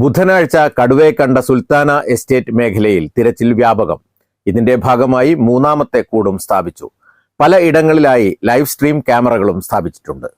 ബുധനാഴ്ച കടുവയെ കണ്ട സുൽത്താന എസ്റ്റേറ്റ് മേഖലയിൽ തിരച്ചിൽ വ്യാപകം. ഇതിന്റെ ഭാഗമായി മൂന്നാമത്തെ കൂടും സ്ഥാപിച്ചു. പല ഇടങ്ങളിലായി ലൈവ് സ്ട്രീം ക്യാമറകളും സ്ഥാപിച്ചിട്ടുണ്ട്.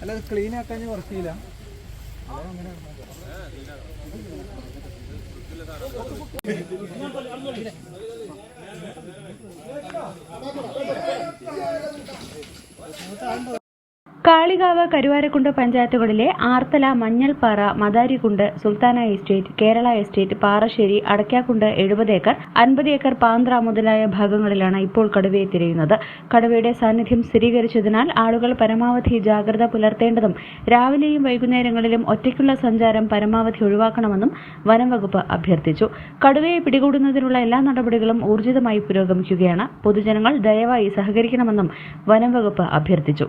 അല്ല ക്ലീൻ ആക്കാൻ വർക്ക് ചെയ്യില്ല. കാളികാവ് കരുവാരക്കുണ്ട് പഞ്ചായത്തുകളിലെ ആർത്തല മഞ്ഞൾപ്പാറ മദാരിക്കുണ്ട് സുൽത്താന എസ്റ്റേറ്റ് കേരള എസ്റ്റേറ്റ് പാറശ്ശേരി അടയ്ക്കാക്കുണ്ട് എഴുപത് ഏക്കർ അൻപത് ഏക്കർ പാന്ത്ര മുതലായ ഭാഗങ്ങളിലാണ് ഇപ്പോൾ കടുവയെ തിരയുന്നത്. കടുവയുടെ സാന്നിധ്യം സ്ഥിരീകരിച്ചതിനാൽ ആളുകൾ പരമാവധി ജാഗ്രത പുലർത്തേണ്ടതും രാവിലെയും വൈകുന്നേരങ്ങളിലും ഒറ്റയ്ക്കുള്ള സഞ്ചാരം പരമാവധി ഒഴിവാക്കണമെന്നും വനം വകുപ്പ് അഭ്യർത്ഥിച്ചു. കടുവയെ പിടികൂടുന്നതിനുള്ള എല്ലാ നടപടികളും ഊർജിതമായി പുരോഗമിക്കുകയാണ്. പൊതുജനങ്ങൾ ദയവായി സഹകരിക്കണമെന്നും വനം വകുപ്പ് അഭ്യർത്ഥിച്ചു.